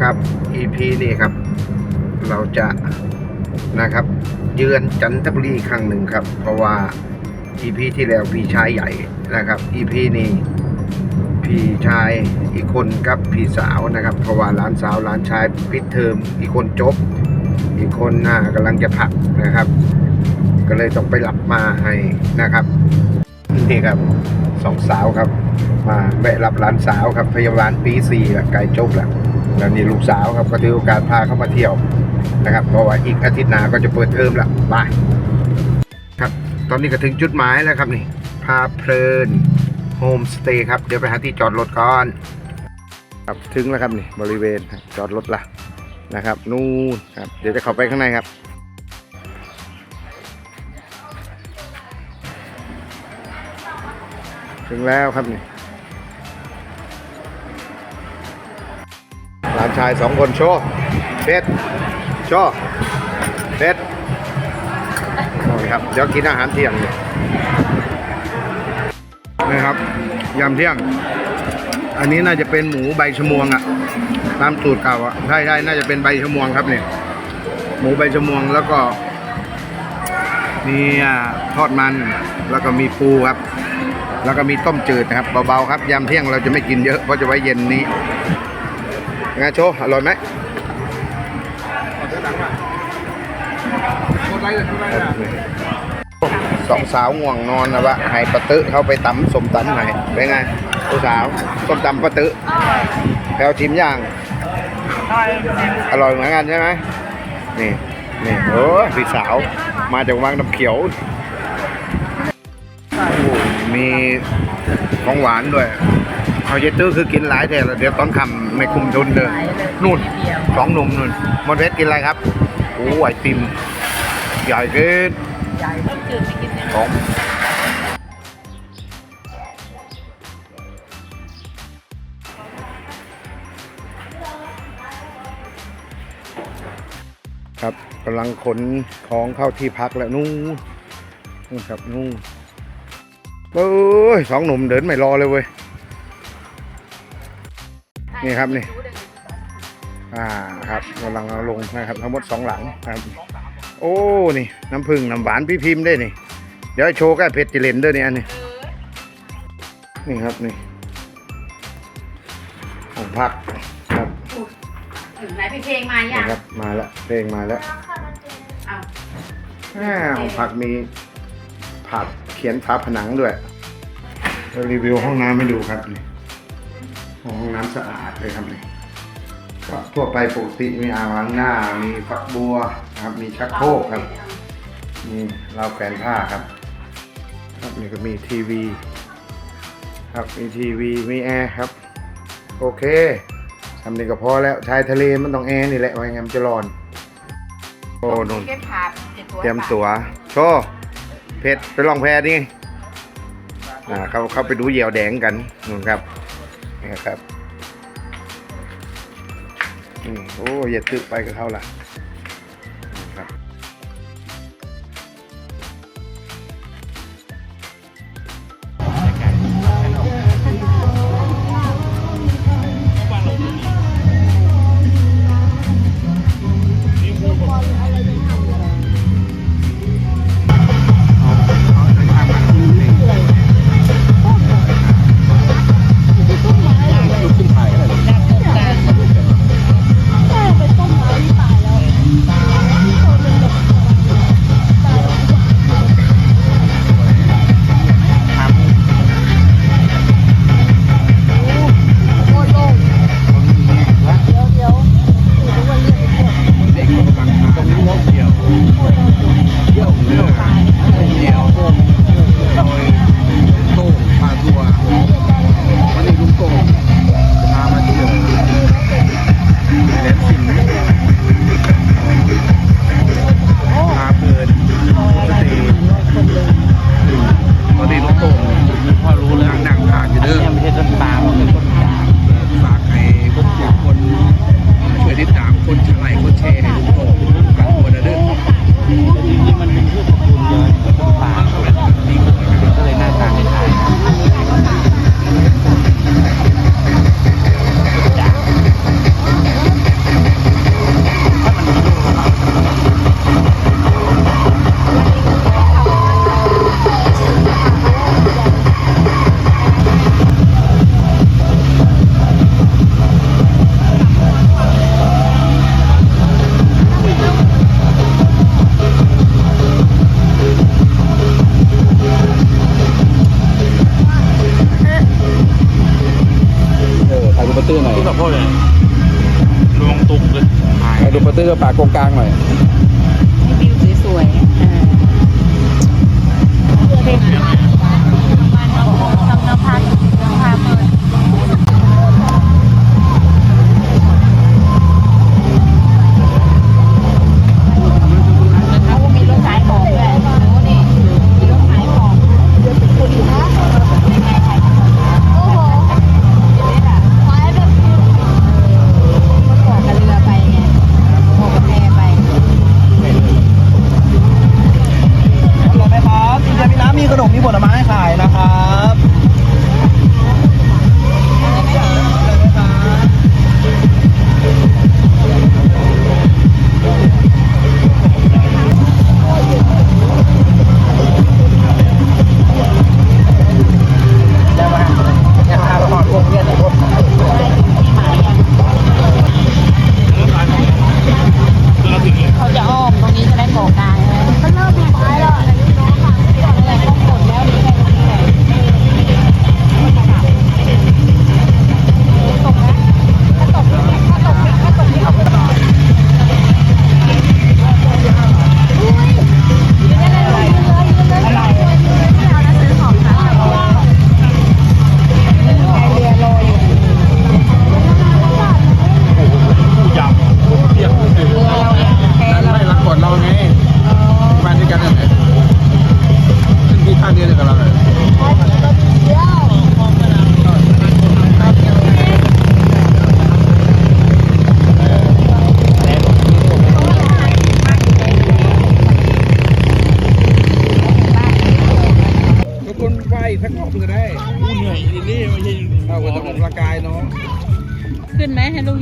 ครับ EP นี้ครับ เราจะนะครับ เยือนจันทบุรีครั้งหนึ่งครับ เพราะว่า EP ที่แล้วพี่ชายใหญ่นะครับ EP นี้พี่ชายอีกคนกับพี่สาวนะครับ เพราะว่าหลานสาวหลานชายปิดเทอมอีกคนจบ อีกคนน่ากำลังจะพักนะครับ ก็เลยต้องไปหลับมาให้นะครับนี่ครับสองสาวครับ มาแวะรับหลานสาวครับพยาบาลปีสี่ละไกลจบและ แล้วนี่ลูกสาวครับก็ถือโอกาสพาเขามาเที่ยวนะครับเพราะว่าอีกอาทิตย์หน้าก็จะเปิดเทอมละบายครับ ตอนนี้ก็ถึงจุดหมายแล้วครับนี่ พาเพลินโฮมสเตย์ครับ เดี๋ยวไปหาที่จอดรถก่อน ครับถึงแล้วครับนี่บริเวณจอดรถละนะครับ นู่นครับ เดี๋ยวจะเข้าไปข้างในครับถึงแล้วครับนี่านชายสองคนโชว์เบ็ดโชว์เบ็ดโอเคครับ เดี๋ยวกินอาหารเที่ยงนี่ครับยำเที่ยง อันนี้น่าจะเป็นหมูใบชะมวงอะตามสูตรเก่าอะใช่ใช่น่าจะเป็นใบชะมวงครับเนี่ยหมูใบชะมวงแล้วก็มีอ่ทอดมันแล้วก็มีปูครับ แล้วก็มีต้มจืดนะครับเบาๆครับยามเที่ยงเราจะไม่กินเยอะเพราะจะไว้เย็นนี้ ไงโชว์อร่อยไหมสองสาวง่วงนอนนะวะให้ปะตึเข้าไปตำสมตำหน่เป็นไงผู้สาวส้มตำปะตึแพลวชิมย่าง อร่อยเหมือนกันใช่ไหมนี่นี่โอ้พี่สาวมาจากวังน้ำเขียวมีของหวานด้วย เอาเยตื้อคือกินหลายแต่เดี๋ยวตอนคำไม่คุมทุนเลยนู่นสองหนุ่มนู่นมดเพชรกินอะไรครับโอ้ไอติมใหญ่เกินของครับกำลังขนของเข้าที่พักแล้วนู่นนู่นครับนู่นเอ้ยสองหนุ่มเดินไม่รอเลยเว้ย นี่ครับนี่ อ่าครับกำลังเอาลงนะครับทั้งหมดสองหลังครับ โอ้นี่น้ำผึ้งน้ำหวานพี่พิมพ์ได้นี่ เดี๋ยวให้โชว์แก้เผ็ดจิเลนด้วยนี่อันนี้นี่ครับนี่ของพักครับถึงไหนพี่เพลงมายันี่งครับมาแล้วเพลงมาแล้วอ้าวอ่าของพักมีผักเขียนฝาผนังด้วยแล้วรีวิวห้องน้ำให้ดูครับนี่ ห้องน้ำสะอาดเลยครับนี่ก็ทั่วไปปกติมีอ่างล้างหน้า มีฝักบัวนะครับ มีชักโครกครับ มีราวแขวนผ้าครับ ครับนี่ก็มีทีวี ครับมีทีวีมีแอร์ครับ โอเคทำนี่ก็พอแล้วชายทะเลมันต้องแอร์นี่แหละไม่งั้นมันจะร้อน โอ้นุ่นเก็บผักเก็บตัวเตรียมตัวโชว์เพชรไปลองแพนี่อ่าเขาเขาไปดูเหยี่ยวแดงกันนู่นครับ นะครับอืมโอ้อย่าตึกไปกับเขาล่ะ ดูประตูปากกลางหน่อยวิวสวยๆเออเป็นประ ให้ขายนะครั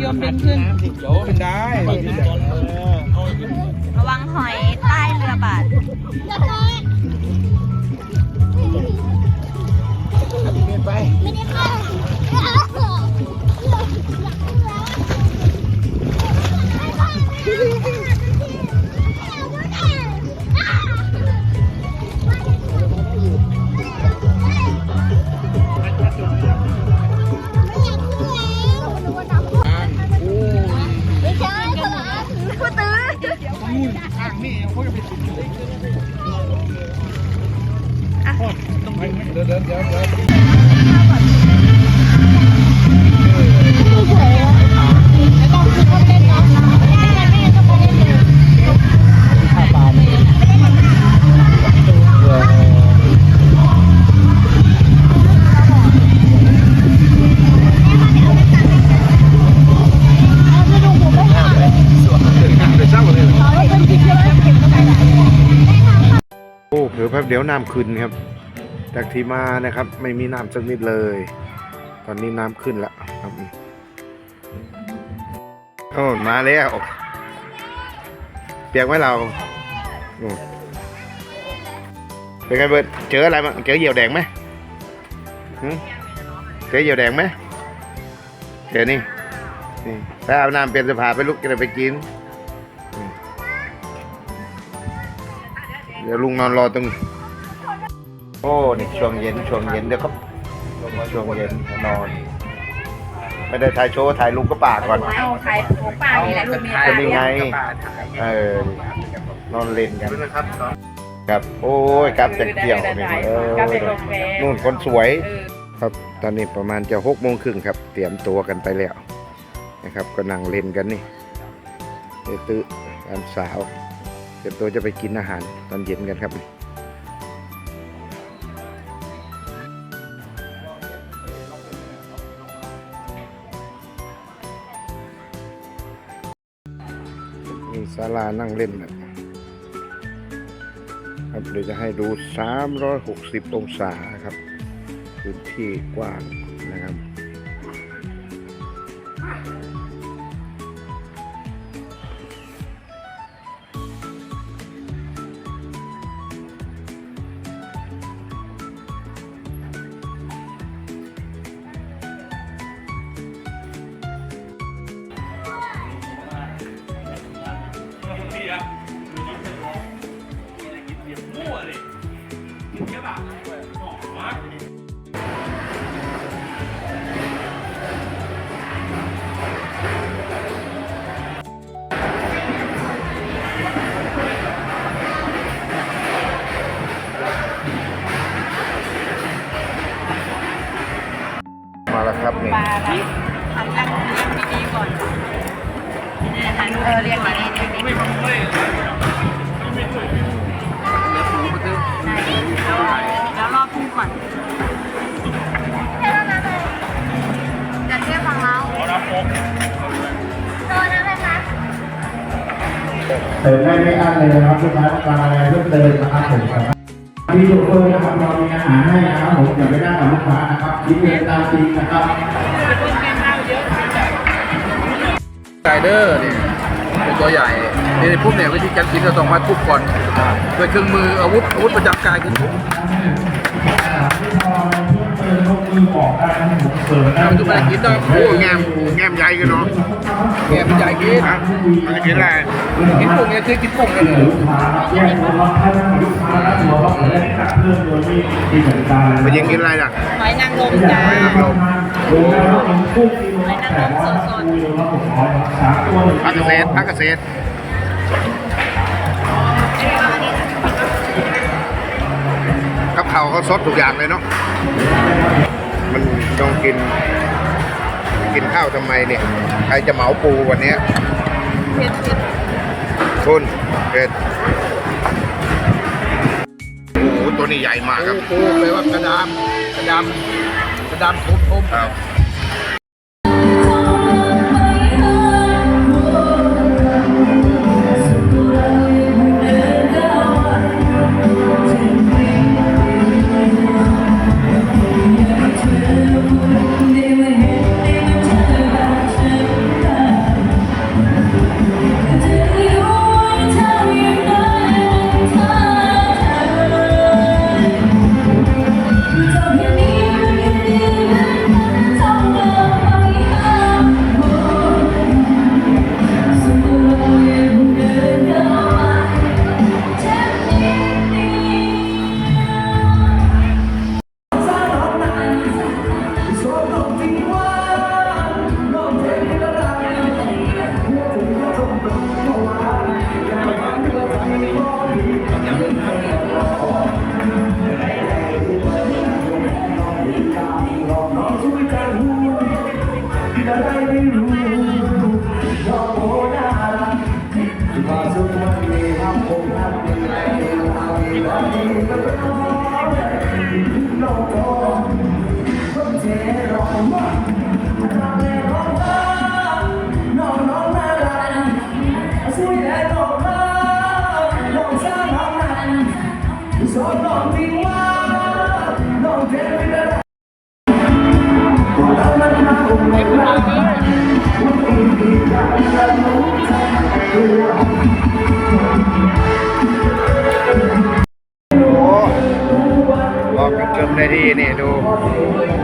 ยอมให้ลุงโยมดึงขึ้นขึ้นได้ ระวังหอยใต้เรือบาด เดี๋ยวเดี๋ยวเดี๋ยวเดี๋ยว อ้เผื่อแป๊บเดี๋ยวน้ำขึ้นครับ จากที่มานะครับ ไม่มีน้ำสักนิดเลย ตอนนี้น้ำขึ้นแล้วครับโอ้มาแล้วเปียกไหมเราเป็นไงเบิร์ดเจออะไรมาเจอเหยี่ยวแดงไหมหเจอเหยี่ยวแดงไหมเจอนี่นี่ไปอาบน้ำเปลี่ยนเสภาไปลุกจะได้ไปกิน เดี๋ยวลุงนอนรอตรงนี้โอ้นี่ช่วงเย็นช่วงเย็นเดี๋ยวครับช่วงเย็นนอน ไม่ได้ถ่ายโชว์ถ่ายลุงก็ป่าก่อน เอาขายของป้านี่แหละลูกเมียเป็ป้านยังไง เออ นอนเล่นกันครับ โอ้ยกลับจากเที่ยวนี่เออนู่นคนสวย ครับ ตอนนี้ประมาณจะหกโมงครึ่งครับ เตรียมตัวกันไปแล้ว นะครับก็นั่งเล่นกันนี่เดี๋ยวตื้อกันสาวเตรียมตัวจะไปกินอาหารตอนเย็นกันครับมีศาลานั่งเล่นนะครับเดี๋ยวจะให้ดู 360 องศาครับพื้นที่กว้าง เลยแค่แบบหมอมาแล้วครับนี่ปลาแบบทำนั่งนั่งดีๆก่อนเออเรียงมาดีๆ ไม่ทำเลย เติมได้ไม่อั้นเลยนะครับลูกค้าต้องการอะไรเพิ่มเติมนะครับผมสามารถมีทุกคนนะครับเรามีอาหารให้นะครับผมอย่าไปนั่งกับลูกค้านะครับคิดเงินตามจริงนะครับไกเดอร์นี่ย เป็นตัวใหญ่นี่ปุ๊บเนี่ยวิธีการกินเราต้องมาทุบก่อนด้วยเครื่องมืออาวุธอาวุธประจำกายคือทุบเราจะไปกินได้โอ้แงมแงมใหญ่กันเนาะแกเป็นใหญ่กินครับมันจะกินอะไรกินกุ้งเนี่ยคือกินกุ้งเลยแยกตัวรับให้นั่งกับลูกค้าแล้วตัวรับได้ตัดเพิ่มโดยที่ที่เหมือนกันมันยังกินอะไรล่ะหอยนางรมจ้า หอยนางรมโดยเราเป็นกุ้งกิโลละแปดร้อยกิโลละหกร้อยสามตัวหนึ่งพักเกษตรพักเกษตรกับเขาเขาสดทุกอย่างเลยเนาะมันต้องกิน กินข้าวทำไมเนี่ย ใครจะเหมาปูวันเนี้ยเผ็ดเผ็ดคุณเป็ดโอ้โหตัวนี้ใหญ่มากครับปูแปลว่ากระดามกระดาม กระดามทุบทุบ ครับ โอ้ออกกับเกิมได้ดีนี่ดูหลังจาที่นี่ดู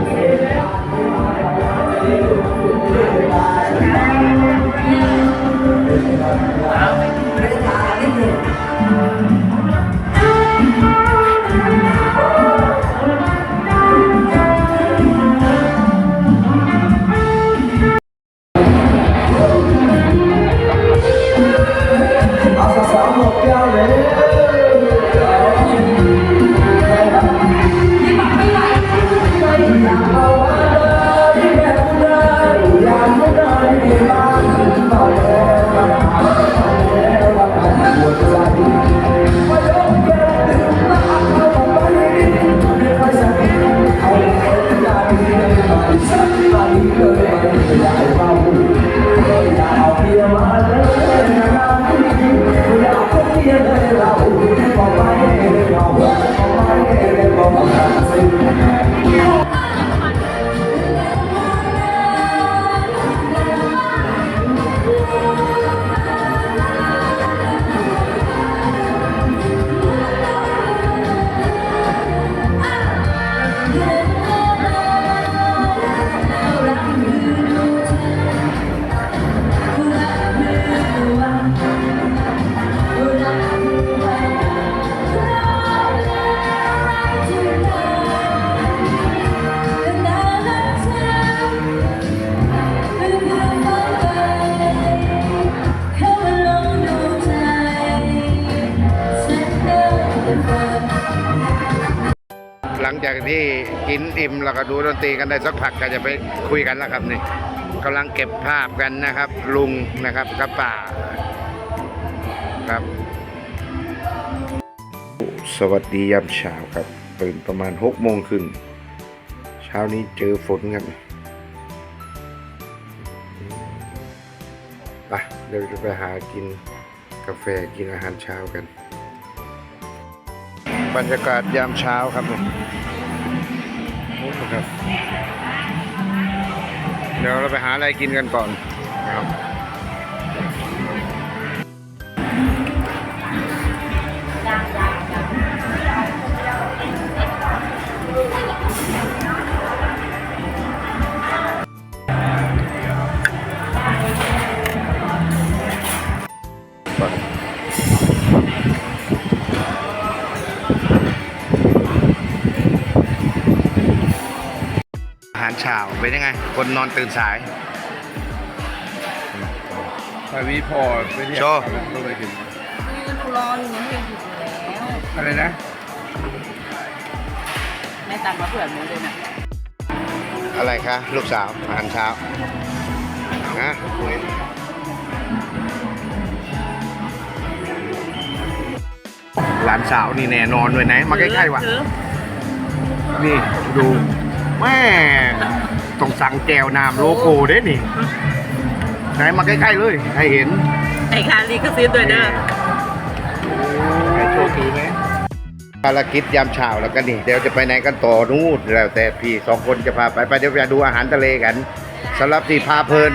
ตีกันได้สักพักก็จะไปคุยกันแล้วครับนี่กำลังเก็บภาพกันนะครับ ลุงนะครับกับป่าครับสวัสดียามเช้าครับตื่นประมาณหกโมงครึ่งเช้านี้เจอฝนครับไปเดี๋ยวจะไปหากินกาแฟกินอาหารเช้ากัน บรรยากาศยามเช้าครับ ครับ เดี๋ยวเราไปหาอะไรกินกันก่อนนะครับ เช้าเป็นยังไง คนนอนตื่นสายพาวีพอไปเที่ยโชวว์ ก็เลยถึงยืนดูรออยู่นี่ยังอยู่แล้วอะไรนะแม่ตักมาเผื่อหนูเลยนะอะไรคะ ลูกสาวอาหารเช้าฮะหลานสาวนี่แน่นอนด้วยไหนมาใกล้ๆว่ะ นี่ ดู แม่ต้องสั่งแจวน้ำโลโก้เด้นี่ไหนมาใกล้ๆเลย ให้เห็นไอ้คาลีก็ซื้อด้วยเด้อให้โชคดีไหมภารกิจยามเช้าแล้วกันนี่ เดี๋ยวจะไปไหนกันต่อนู่นแล้วแต่พี่สองคนจะพาไปไปเดี๋ยวไปดูอาหารทะเลกันสำหรับที่พาเพลิน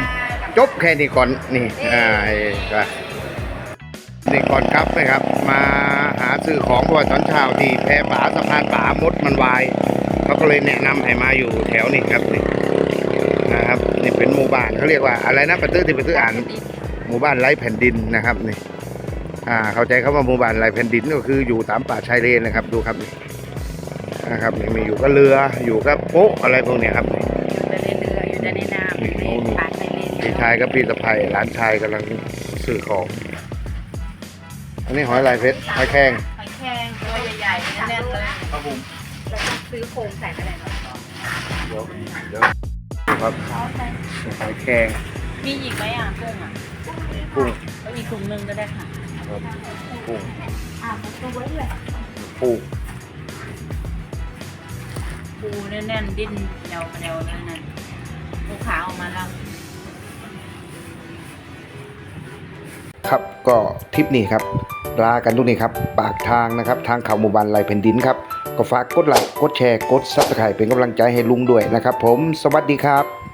จบแค่นี้ก่อนนี่อ่าไอ้ก็นี่ก่อนครับนะครับ มาหาซื้อของเพราะว่าตอนเช้าที่แพป่าสะพานป่ามดมันวาย เขาก็เลยแนะนำให้มาอยู่แถวนี้ครับนี่นะครับนี่เป็นหมู่บ้านเขาเรียกว่าอะไรนะปะตื้อที่ปะตื้ออ่านหมู่บ้านไร้แผ่นดินนะครับนี่อ่าเข้าใจเขาว่าหมู่บ้านไร้แผ่นดินก็คืออยู่ตามป่าชายเลนนะครับ ดูครับนี่นะครับนี่มีอยู่ก็เรืออยู่ก็โป๊ะอะไรพวกเนี้ยครับนี่อยู่แต่ในเรืออยู่แต่ในน้ำอยู่ในปากในเลนพี่ชายกับพี่สะพายหลานชายกำลังซื้อของอันนี้หอยลายเพชรหอยแข้งหอยแครงตัวใหญ่ๆแน่นๆเลยครับผม แล้วก็ซื้อโครงใส่ไปเลยเนาะเดี๋ยวเดี๋ยวดูครับหอยแข้งมีอีกไหมอะกุ้งอะกุ้งก็อีกถุงหนึงก็ได้ค่ะครับกุ้งอะตัวไว้เลยปูปูแน่นๆดิ้นแนวแนวนั่นนั่นปูขาออกมาแล้วครับก็ทริปนี้ครับลากันตรงนี้ครับ ปากทางนะครับ ทางเขาหมู่บ้านไรแผ่นดินครับ ก็ฝากกดไลค์กดแชร์กดซับสไครป์เป็นกำลังใจให้ลุงด้วยนะครับผมสวัสดีครับ